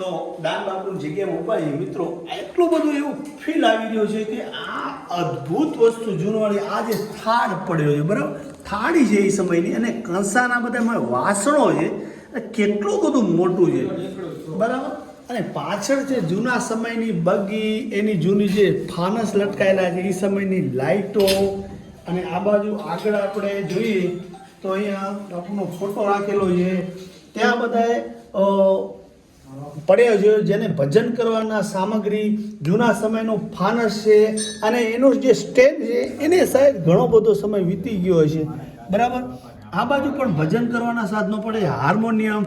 તો દાન બાપુની જગ્યામાં ઉપાય છીએ મિત્રો એટલું બધું એવું ફીલ આવી રહ્યું છે કે આ અદ્ભુત વસ્તુ જૂનવાળી આ જે થાળ પડ્યો છે, બરાબર? થાળી છે એ સમયની અને કંસાના બધા વાસણો છે કેટલું બધું મોટું છે, બરાબર? અને પાછળ છે જૂના સમયની બગી, એની જૂની જે ફાનસ લટકાયેલા છે એ સમયની લાઇટો અને આ બાજુ આગળ આપણે જોઈએ તો અહીંયા બાપુનો ફોટો રાખેલો છે. ત્યાં બધાએ પડ્યો છે, જેને ભજન કરવાના સામગ્રી જૂના સમયનો ફાનસ છે અને એનું જે સ્ટેજ છે, એને સાહેબ ઘણો બધો સમય વીતી ગયો છે બરાબર? આ બાજુ પણ ભજન કરવાના સાધનો પડે, હાર્મોનિયમ,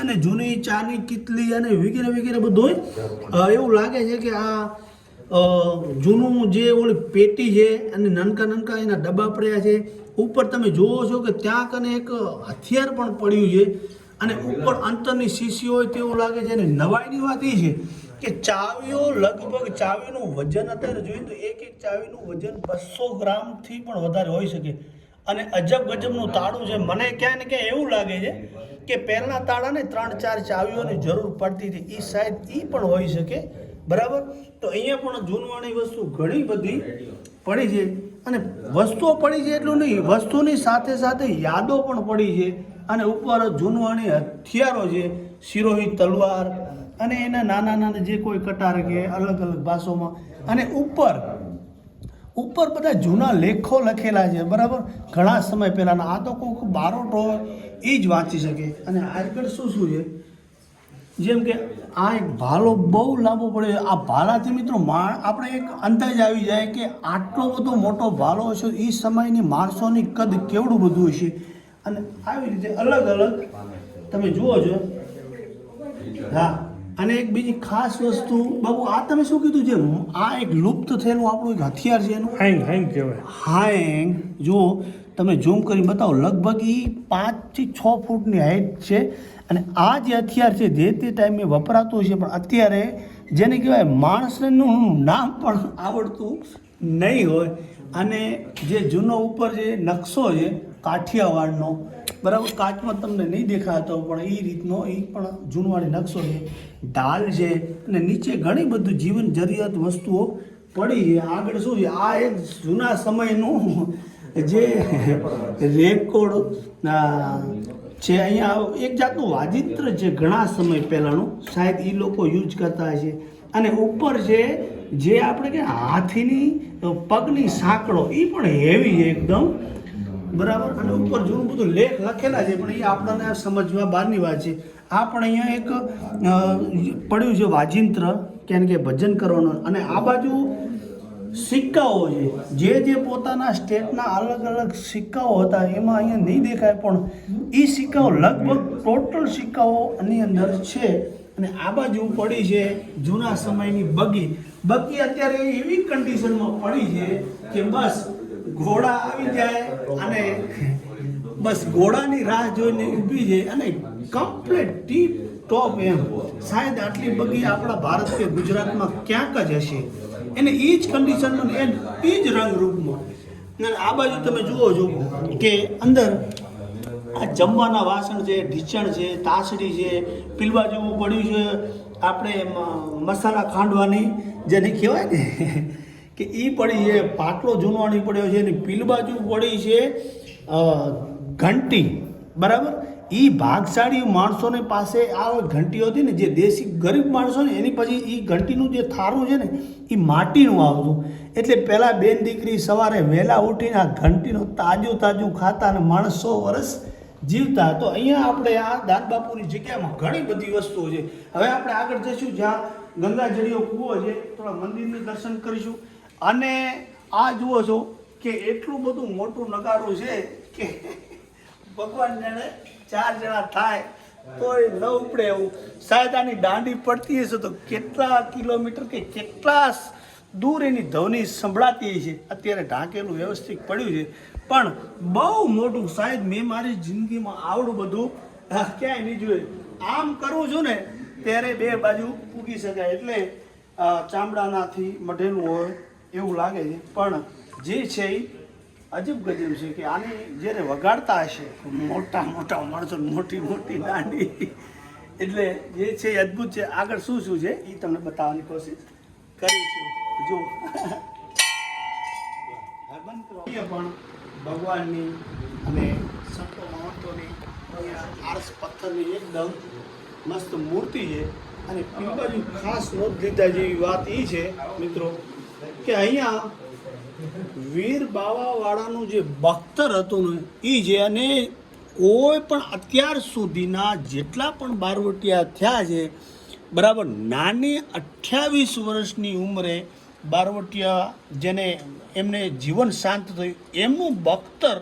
અને જૂની ચાની કિતલી અને વગેરે વગેરે બધું એવું લાગે છે કે આ જૂનું જે ઓલી પેટી છે અને નાનકા નાનકા એના ડબ્બા પડ્યા છે. ઉપર તમે જુઓ છો કે ત્યાં કને એક હથિયાર પણ પડ્યું છે. અને ઉપર અંતરની શીશી હોય તેવું લાગે છે. અને નવાઈની વાત એ છે કે ચાવીઓ લગભગ ચાવીનું વજન અત્યારે જોઈએ તો એક એક ચાવીનું વજન બસો ગ્રામથી પણ વધારે હોઈ શકે. અને અજબ ગજબનું તાળું છે. મને ક્યાંય ને ક્યાંય એવું લાગે છે કે પહેલાં તાળાને ત્રણ ચાર ચાવીઓની જરૂર પડતી હતી. એ સાહેબ એ પણ હોઈ શકે. બરાબર? તો અહીંયા પણ જૂનવાણી વસ્તુ ઘણી બધી પડી છે. અને વસ્તુઓ પડી છે એટલું નહીં. વસ્તુની સાથે સાથે યાદો પણ પડી છે. અને ઉપર જૂનવાણી હથિયારો છે, શિરોહી તલવાર અને એના નાના નાના જે કોઈ કટાર કે અલગ અલગ ભાષામાં. અને ઉપર ઉપર બધા જૂના લેખો લખેલા છે, બરાબર? ઘણા સમય પહેલાંના. આ તો કોઈક બારોટો એ જ વાંચી શકે. અને આગળ શું શું છે? જેમ કે આ એક ભાલો બહુ લાંબો પડે. આ ભાલાથી મિત્રો મા આપણે એક અંદાજ આવી જાય કે આટલો બધો મોટો ભાલો હશે એ સમયની માણસોની કદ કેવડું બધું હશે? અને આવી રીતે અલગ અલગ તમે જુઓ છો. હા અને એક બીજી ખાસ વસ્તુ બાબુ આ તમે શું કીધું છે આ એક લુપ્ત થયેલું આપણું એક હથિયાર છે એનું. હેંગ હેંગ કહેવાય. હાઈંગ જુઓ તમે ઝૂમ કરી બતાવો લગભગ એ પાંચથી છ ફૂટની હાઈટ છે. અને આ જે હથિયાર છે જે તે ટાઈમે વપરાતું છે પણ અત્યારે જેને કહેવાય માણસનું નામ પણ આવડતું નહીં હોય. અને જે જૂનો ઉપર જે નકશો છે કાઠિયાવાડનો. બરાબર, કાચમાં તમને નહીં દેખાતો, પણ એ રીતનો એ પણ જૂનવાળી નકશો છે. ઢાલ છે અને નીચે ઘણી બધું જીવન જરૂરિયાત વસ્તુઓ પડી છે. આગળ શું છે? આ એક જૂના સમયનું જે રેકોર્ડ છે અહીંયા એક જાતનું વાજિત્ર છે ઘણા સમય પહેલાંનું. શાયદ એ લોકો યુઝ કરતા છે અને ઉપર છે જે આપણે કે હાથીની પગની સાંકળો એ પણ હેવી છે એકદમ. બરાબર? અને ઉપર જૂનું બધું લેખ લખેલા છે, પણ એ આપણને સમજવા બહારની વાત છે. આ પણ અહીંયા એક પડ્યું છે વાજિંત્ર, કેમ કે ભજન કરવાનું. અને આ બાજુ સિક્કાઓ છે. જે જે પોતાના સ્ટેટના અલગ અલગ સિક્કાઓ હતા, એમાં અહીંયા નહીં દેખાય, પણ એ સિક્કાઓ લગભગ ટોટલ સિક્કાઓ આની અંદર છે. અને આ બાજુ પડી છે જૂના સમયની બગી. બગી અત્યારે એવી કન્ડિશનમાં પડી છે કે બસ ઘોડા આવી જાય અને બસ ઘોડાની રાહ જોઈને ઊભી છે અને કમ્પ્લીટ ટીપ ટોપ એમ. શાયદ આટલી બગી આપણા ભારત કે ગુજરાતમાં ક્યાંક જ હશે? એને એ જ કન્ડિશનમાં ને એ જ રંગરૂપમાં અને આ બાજુ તમે જુઓ છો કે અંદર આ જમવાના વાસણ છે, ઢીચણ છે, તાસડી છે, પીલવા જેવું પડ્યું છે. આપણે મસાલા ખાંડવાની જેને કહેવાય ને કે એ પડી છે, પાટલો જૂનવાણી પડ્યો છે અને પીલ બાજુ પડી છે ઘંટી, બરાબર? એ ભાગશાળી માણસોને પાસે આ ઘંટી હતી ને, જે દેશી ગરીબ માણસો ને, એની પછી એ ઘંટીનું જે થારું છે ને એ માટીનું આવતું. એટલે પહેલાં બેન દીકરી સવારે વહેલા ઉઠીને આ ઘંટીનું તાજું તાજું ખાતા અને માણસ વર્ષ જીવતા. તો અહીંયા આપણે આ દાદબાપુની જગ્યામાં ઘણી બધી વસ્તુઓ છે. હવે આપણે આગળ જઈશું જ્યાં ગંગાજળીઓ કૂવો છે. થોડા મંદિરનું દર્શન કરીશું. અને આ જુઓ છો કે એટલું બધું મોટું નગારું છે કે ભગવાન જાણે ચાર જણા થાય, તોય ન ઉપડે એવું. શાયદ આની દાંડી પડતી હશે તો કેટલા કિલોમીટર કે કેટલા દૂર એની ધ્વનિ સંભળાતી છે અત્યારે ઢાંકેલું વ્યવસ્થિત પડ્યું છે. પણ બહુ મોટું સાહેબ, મેં મારી જિંદગીમાં આવડું બધું ક્યાંય નહીં જોયું. આમ કરું છું ને, ત્યારે બે બાજુ પૂગી શકાય. એટલે ચામડાનાથી મઢેલું હોય એવું લાગે છે. પણ જે છે એ અજીબ ગજબ છે કે આની જ્યારે વગાડતા હશે મોટા મોટા માણસો, મોટી મોટી દાંડી એટલે જે છે એ અદ્ભુત છે. આગળ શું શું છે એ તમને બતાવવાની કોશિશ કરીશું. જો. અહીંયા પણ ભગવાનની અને સંતો મહંતોની આરસ પથ્થરની એકદમ મસ્ત મૂર્તિ છે. અને એ ખાસ નોંધ લીધા જેવી વાત એ છે, મિત્રો. કે અહીંયા વીર બાવાવાળાનું જે બખ્તર હતું ને એ જે અને કોઈ પણ અત્યાર સુધીના જેટલા પણ બારવટિયા થયા છે, બરાબર નાની અઠ્યાવીસ વર્ષની ઉંમરે બારવટિયા જેને એમને જીવન શાંત થયું, એમનું બખ્તર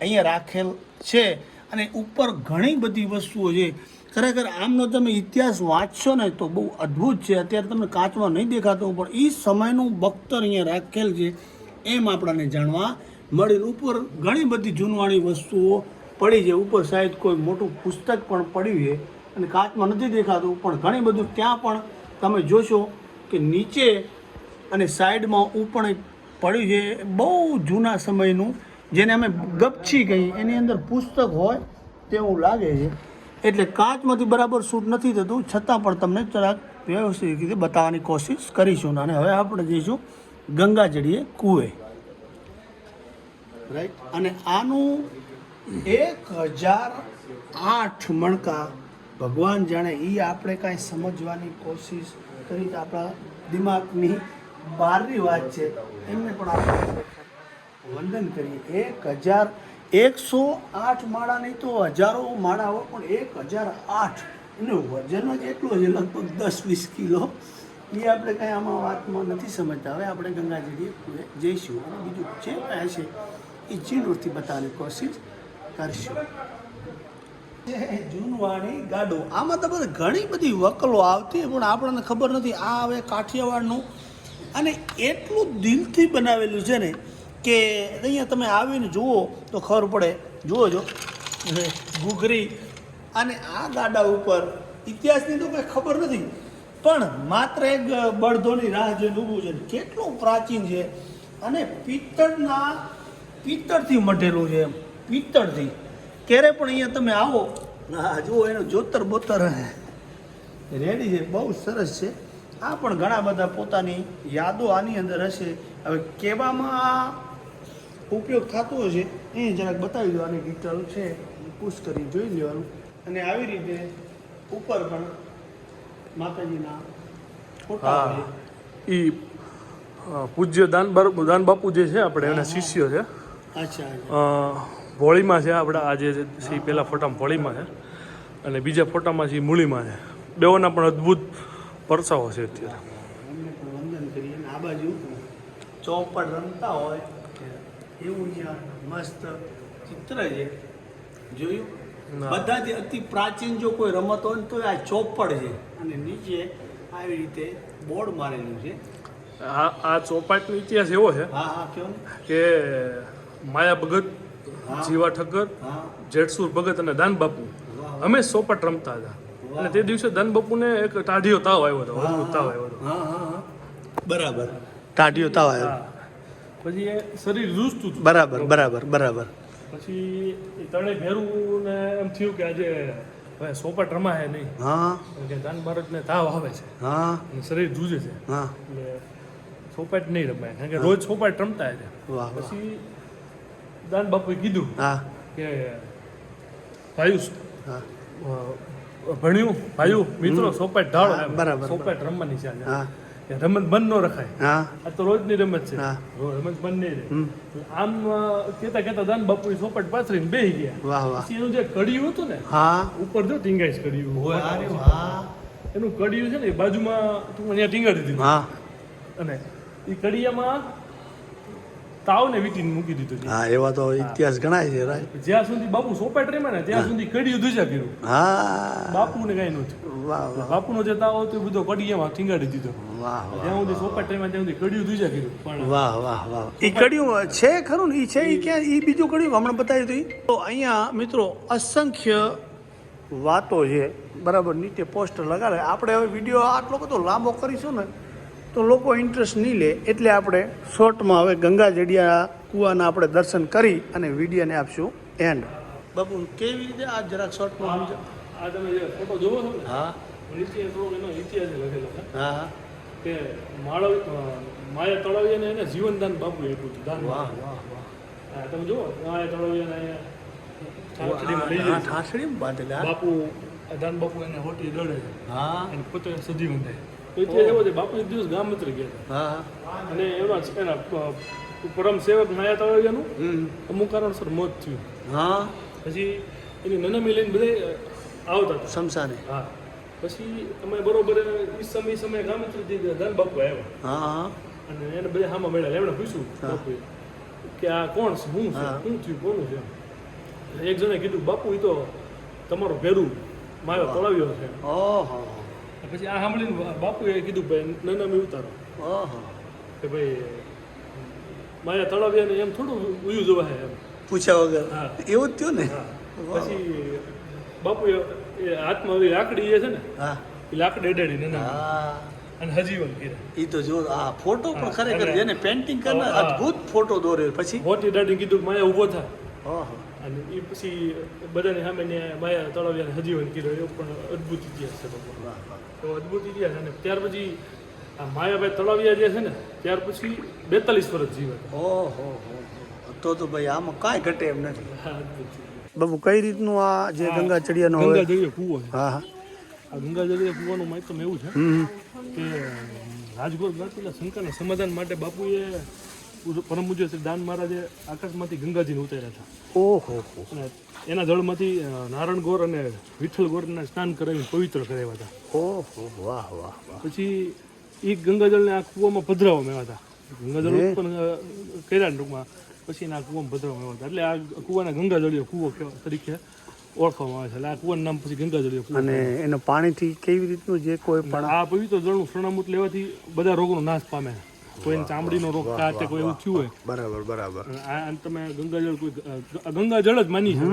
અહીંયા રાખેલ છે. અને ઉપર ઘણી બધી વસ્તુઓ છે. ખરેખર આમનો તમે ઇતિહાસ વાંચશો ને તો બહુ અદ્ભુત છે. અત્યારે તમને કાચમાં નહીં દેખાતું, પણ એ સમયનું બખ્તર અહીંયા રાખેલ છે એમ આપણને જાણવા મળેલ. ઉપર ઘણી બધી જૂનવાણી વસ્તુઓ પડી છે. ઉપર શાયદ કોઈ મોટું પુસ્તક પણ પડ્યું છે અને કાચમાં નથી દેખાતું, પણ ઘણી બધું ત્યાં પણ તમે જોશો કે નીચે અને સાઈડમાં ઉપર પડ્યું છે. બહુ જૂના સમયનું, જેને અમે ગપછી કહીએ, એની અંદર પુસ્તક હોય તેવું લાગે છે. એટલે કાચમાંથી બરાબર શૂટ નથી થતું. છતાં પણ તમને જરાક વ્યવસ્થિત રીતે બતાવવાની કોશિશ કરીશું અને હવે આપણે જઈશું ગંગાજળીએ કૂએ રાઈટ અને આનું એક હજાર આઠ મણકા ભગવાન જાણે એ આપણે કાંઈ સમજવાની કોશિશ કરી તો આપણા દિમાગની બહારની વાત છે. એમને પણ આપણે વંદન કરીએ. એક હજાર એકસો આઠ માળા નહીં તો હજારો માળા હોય, પણ એક હજાર આઠ. એનું વજન જ એટલું છે, લગભગ દસ વીસ કિલો. એ આપણે કાંઈ આમાં વાતમાં નથી સમજતા. હવે આપણે ગંગાજીએ જઈશું. અને બીજું જે કાંઈ છે, એ જીનોરથી બતાવવાની કોશિશ કરશું. જૂનવાણી ગાડો. આમાં તો બધી ઘણી બધી વકલો આવતી, પણ આપણને ખબર નથી આ હવે કાઠિયાવાડનું. અને એટલું દિલથી બનાવેલું છે ને કે અહીંયા તમે આવીને જુઓ તો ખબર પડે. જુઓ જો. ઘૂઘરી. અને આ ગાડા ઉપર ઇતિહાસની તો કંઈ ખબર નથી. પણ માત્ર એક બળદોની રાહ જોઈને ઊભું છે કેટલું પ્રાચીન છે. અને પિત્તળના પિત્તળથી મઢેલું છે એમ. પિત્તળથી. ક્યારે પણ અહીંયા તમે આવો. હા જુઓ એનો જોતર બોતર રેડી છે? બહુ સરસ છે. આ પણ ઘણા બધા પોતાની યાદો આની અંદર હશે. હવે કહેવામાં ઉપયોગ થતો હશે એ જરાક બતાવી દો. આની ડિટેલ છે પુશ કરી જોઈ લેવાનું. અને આવી રીતે ઉપર પણ માતાજીના ફોટા છે. પૂજ્ય દાન દાન બાપુ જે છે આપણે એના શિષ્ય છે. ભોળીમાં છે આપણા આજે છે એ પહેલા ફોટામાં ભોળીમાં છે. અને બીજા ફોટામાં છે મૂળીમાં છે. બેઓના પણ અદ્ભુત પરસાઓ છે અત્યારે. આ બાજુ ચોપડ રમતા હોય એવું અહીંયા મસ્ત ચિત્ર છે. જોયું? બધા જે અતિ પ્રાચીન જો કોઈ રમત હોય ને તો આ ચોપડ છે. અને નીચે આવી રીતે બોર્ડ મારેલું છે. આ આ ચોપાટનો ઇતિહાસ એવો છે હા હા કયો કે માયા ભગત જીવા ઠક્કર હા. જેઠસુર ભગત અને દાન બાપુ. અમે ચોપાટ રમતા હતા. અને તે દિવસે દાન બાપુને એક ટાઢીઓ તાવ આવ્યો હતો. તાવ આવ્યો હતો. હા હા હા. બરાબર. ટાઢીઓ તાવ આવ્યો. હા. પછી એ શરીર રૂસતું હતું. બરાબર બરાબર બરાબર. પછી એ તળે ભેરું ને એમ થયું કે આજે હવે સોપાટ રમાય નહીં. હા. કે દાન ભારતને તાવ આવે છે. હા. અને શરીર જૂજે છે. હા. એટલે સોપાટ નહીં રમાય. કારણ કે રોજ સોપાટ રમતા હતા છે. વાહ પછી દાન બાપુએ કીધું હા. કે ભાઈ હા. ભણ્યું ભાયું મિત્રો સોપાટ ઢાળો બરાબર, સોપાટ રમવાની છે હા. રમત બંધ ન રખાય. હા. આ તો રોજની રમત છે. હા. રમત બંધ નહીં રહે આમ કેતા કહેતા દાન બાપુ સોપટ પાથરીને બેહી ગયા. વાહ વાહ. એનું જે કડિયું હતું ને હા. ઉપર જો ટીંગાઈશ કડિયું. હોય અરે વાહ. એનું કડિયું છે ને એ બાજુમાં તું અહીંયા ટીંગાડી દીધું. હા. અને એ કડિયામાં તાવને વીટીને મૂકી દીધું છે. હા એવા તો ઇતિહાસ ગણાય છે રાય. જ્યાં સુધી બાપુ સોપાટ રેમાં ને ત્યાં સુધી કડિયું ધુજા કર્યું. હા. બાપુને કાંઈ નહોતું. વાહ બાપુનો જે તાવ હતો એ બધો કડિયામાં ઠીંગાડી દીધો. વાહ વાહ જ્યાં સુધી સોપાટ રેમાં ત્યાં સુધી કડિયું ધુજા કર્યું. પણ વાહ વાહ વાહ. એ કડિયું છે ખરું ને? એ છે? એ ક્યાં? એ બીજું કડિયું? હમણાં બતાવી હતું. તો અહીંયા મિત્રો અસંખ્ય વાતો છે. બરાબર નીચે પોસ્ટર લગાડે. આપણે હવે વીડિયો આટલો બધો લાંબો કરીશું ને તો લોકો ઇન્ટરેસ્ટ નહીં લે એટલે આપણે શોર્ટમાં હવે ગંગા જડિયા કુવાના આપણે દર્શન કરી અને વિડીયોને આપશું એન્ડ બાબુ કેવી રીતે આ જરાક શોર્ટમાં સમજો. આ તમે જે ફોટો જોવો છો ને હા. નીચે થોડો એનો ઇતિહાસ લખેલો છે. હા હા. કે માળવ માયા તળાવિયાને એને જીવનદાન બાપુ આપ્યું હતું દાન વાહ વાહ વાહ. હા તમે જુઓ માયા તળાવિયાને. ઠાસડીમાં બાંધેલા? બાપુ દાન બાપુ એને હોટી દળે છે. હા. અને પોતે સજીવન તો ઇતિહાસ એવો છે બાપુ દિવસ ગામ ઉતરી ગયા હા અને એમાં એના પરમ સેવક માયા તળાવિયાનું અમુક કારણસર મોત થયું. હા. પછી એની નનમી લઈને બધે આવતા હતા. શમશાને. હા. પછી અમે બરોબર એ સમય સમય ગામ ઉતરી દાન બાપુ આવ્યા. હા અને એને બધા હામાં મળ્યા. એમણે પૂછ્યું બાપુએ કે આ કોણ છે હા. શું થયું કોનું છે એક જણે કીધું બાપુ એ તો તમારો ભેરું માયો તળાવ્યો છે. ઓહો. પછી આ સાંભળીને બાપુએ કીધું ભાઈ નાના મેં ઉતારો. ઓહો કે ભાઈ માયા તળાવ્યાને એમ થોડું ઉયું જોવાય એમ. પૂછ્યા વગર. હા. એવું જ થયું ને? પછી બાપુએ એ હાથમાં ઓલી લાકડી એ છે ને હા. એ લાકડી અડાડી નાના. હા. અને હજીવન કર્યા. એ તો જો આ ફોટો પણ ખરેખર જેને પેન્ટિંગ કરનાર હા. અદ્ભુત ફોટો દોર્યો. પછી? મોટી દાડી કીધું માયા ઊભો થાય ઓહો અને એ પછી બધાને સામે ને માયા તળાવ્યાને હજીવન કર્યો એવો પણ અદ્ભુત ઇતિહાસ છે વાહ તો અદ્ભુત ઇતિહાસ. અને ત્યાર પછી આ માયાભાઈ તળાવિયા જે છે ને ત્યાર પછી બેતાલીસ વર્ષ જીવન ઓહો હો હો. તો તો ભાઈ આમાં કાંઈ ઘટે એમ નથી. હા. બાબુ કઈ રીતનું આ જે ગંગા ચડિયાનો ગંગા હોય? કૂવો હા હા. આ ગંગા ચડિયા કૂવાનું માહિતમ એવું છે કે રાજગોર જ્ઞાતિના શંકાના સમાધાન માટે બાપુએ પરમ પૂજ્ય શ્રી દાન મહારાજે આકાશમાંથી ગંગાજીને ઉતાર્યા હતા. ઓહો અને એના જળમાંથી નારાયણ ગોર અને વિઠ્ઠલ ગોરના સ્નાન કરાવીને પવિત્ર કરાવ્યા હતા. ઓહો વાહ વાહ પછી એ ગંગાજળને આ કૂવામાં પધરાવવામાં આવ્યા હતા. ગંગાજળ? ઉત્પન્ન કર્યા ટૂંકમાં. પછી એના કૂવામાં પધરાવવામાં આવ્યા હતા. એટલે આ કૂવાના ગંગાજળીય કૂવો તરીકે ઓળખવામાં આવે છે. એટલે આ કૂવાનું નામ પછી ગંગાજળીય કૂવો અને એનો પાણીથી કેવી રીતનું જે કોઈ પણ આ પવિત્ર જળનું શરણામૂત લેવાથી બધા રોગનો નાશ પામે કોઈને ચામડીનો રોગ થાય તે કોઈ એવું થયું હોય. બરાબર બરાબર. આ તમે ગંગાજળ કોઈ ગંગાજળ જ માની છે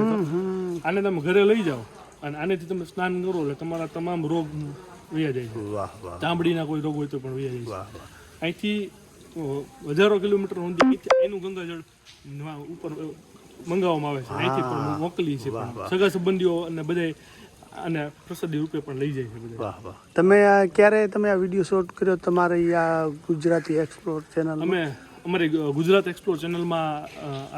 આને તમે ઘરે લઈ જાઓ અને આનેથી તમે સ્નાન કરો એટલે તમારા તમામ રોગ વયા જાય ચામડીના કોઈ રોગ હોય તો પણ વયા જાય અહીંથી હજારો કિલોમીટર સુધી એનું ગંગાજળ ઉપર મંગાવવામાં આવે છે. અહીંથી પણ મોકલી છે સગા સંબંધીઓ અને બધે અને પ્રસાદી રૂપે પણ લઈ જાય છે બધા વાહ વાહ. તમે આ ક્યારે તમે આ વીડિયો શૂટ કર્યો? તમારી આ ગુજરાતી એક્સપ્લોર ચેનલ અમે અમારી ગુજરાત એક્સપ્લોર ચેનલમાં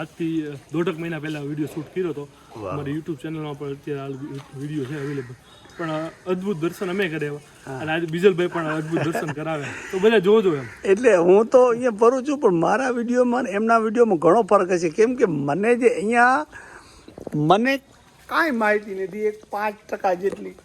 આજથી દોઢક મહિના પહેલા વીડિયો શૂટ કર્યો હતો. અમારી યુટ્યુબ ચેનલમાં પણ અત્યારે વીડિયો છે અવેલેબલ પણ અદ્ભુત દર્શન અમે કર્યા અને આજે બીજલભાઈ પણ અદ્ભુત દર્શન કરાવે. તો બધા જોજો એમ. એટલે હું તો અહીંયા ફરું છું પણ મારા વિડીયોમાં એમના વિડીયોમાં ઘણો ફરક છે કેમ કે મને જે અહીંયા મને કાંઈ માહિતી નથી એક પાંચ ટકા જેટલી.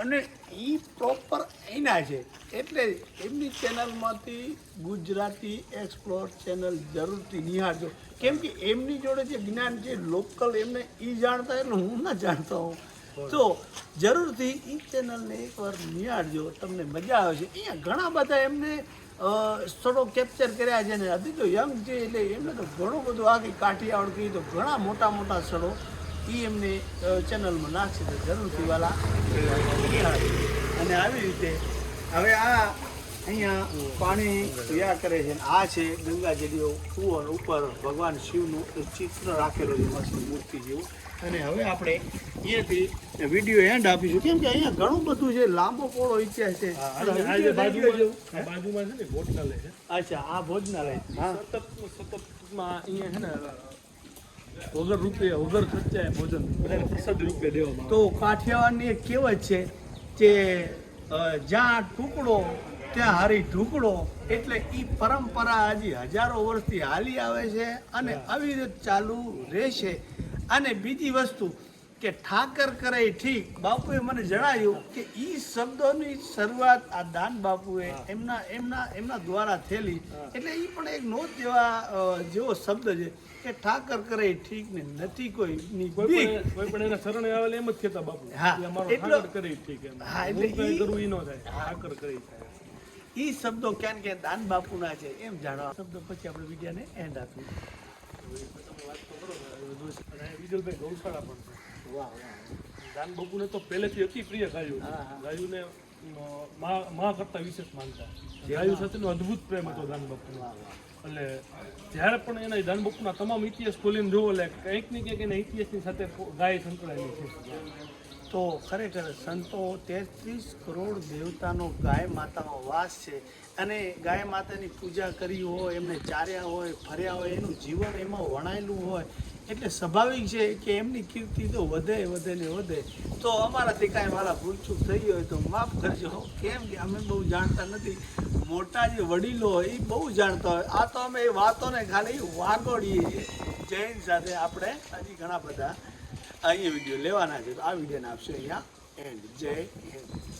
અને એ પ્રોપર એના છે. એટલે એમની ચેનલમાંથી ગુજરાતી એક્સપ્લોર ચેનલ જરૂરથી નિહાળજો. કેમ કે એમની જોડે જે જ્ઞાન છે લોકલ એમને એ જાણતા એટલે હું ના જાણતો હોઉં. તો જરૂરથી એ ચેનલને એકવાર નિહાળજો તમને મજા આવે છે અહીંયા ઘણા બધા એમને સ્થળો કેપ્ચર કર્યા છે ને હજી તો યંગ છે એટલે એમને તો ઘણું બધું આગળ કાઠિયાવાડ કહી તો ઘણા મોટા મોટા સ્થળો એ એમને ચેનલમાં નાખશે તો જરૂરથી વાલા અને આવી રીતે હવે આ અહીંયા પાણી તૈયાર કરે છે. આ છે ગંગાજળીઓ કૂવો ઉપર ભગવાન શિવનું એક ચિત્ર રાખેલું છે મસ્ત મૂર્તિ જેવું. અને હવે આપણે અહીંયાથી વીડિયો એન્ડ આપીશું. કેમ કે અહીંયા ઘણું બધું છે લાંબો પોળો ઇતિહાસ છે. જે- બાજુમાં છે ને ભોજનાલય છે અચ્છા આ ભોજનાલય સતત સતતમાં અહીંયા છે ને વગર રૂપિયા વગર ખર્ચાએ ભોજન. બધાને પ્રસાદી રૂપે દેવામાં તો કાઠિયાવાડની એક કહેવત છે કે જ્યાં ટુકડો ત્યાં હારી ઢુકડો એટલે એ પરંપરા હજી હજારો વર્ષથી હાલી આવે છે અને આવી રીતે ચાલુ રહેશે. અને બીજી વસ્તુ કે ઠાકર કરે ઠીક બાપુએ મને જણાવ્યું કે એ શબ્દોની શરૂઆત આ દાન બાપુએ એમના એમના એમના દ્વારા થયેલી. એટલે એ પણ એક નોંધ જેવા જેવો શબ્દ છે. કે ઠાકર કરે ઠીક ને નથી કોઈ. ની કોઈ પણ કોઈ પણ એના શરણે આવેલા એમ જ કહેતા બાપુ. હા, ઠાકર કરે ઠીક એમ. હા, એટલે હું કંઈ ઈ- કરું ઈ ન થાય. ઠાકર કરે ઈ શબ્દો ક્યાં કે દાન બાપુના છે એમ જાણવા. શબ્દો પછી આપણે વિડીયોને એન્ડ આપીએ. વિજલભાઈ ગૌશાળા પણ છે. વાહ વાહ દાન બાપુને તો પહેલેથી અતિ પ્રિય ગાયું. ગાયુંને માં કરતા વિશેષ માનતા. ગાયું સાથેનો અદ્ભુત પ્રેમ હતો દાન બાપુનો. એટલે જ્યારે પણ એના દાન તમામ ઇતિહાસ ખોલીને જોવો એટલે કંઈક ને કંઈક એના ઇતિહાસની સાથે ગાય સંકળાયેલી છે. તો ખરેખર સંતો તેત્રીસ કરોડ દેવતાનો ગાય માતાનો વાસ છે અને ગાય માતાની પૂજા કરી હોય, એમને ચાર્યા હોય, ફર્યા હોય, એનું જીવન એમાં વણાયેલું હોય, એટલે સ્વાભાવિક છે કે એમની કીર્તિ તો વધે વધે ને વધે. તો અમારાથી કાંઈ મારા ભૂલચૂક થઈ હોય તો માફ કરજો. કેમ કે અમે બહુ જાણતા નથી. મોટા જે વડીલો હોય એ બહુ જાણતા હોય. આ તો અમે એ વાતોને ખાલી વાગોડીએ છીએ. જૈન સાથે આપણે હજી ઘણા બધા અહીંયા વીડિયો લેવાના છે. આ વિડીયોને આપશે અહીંયા એન્ડ જય હિન્દ.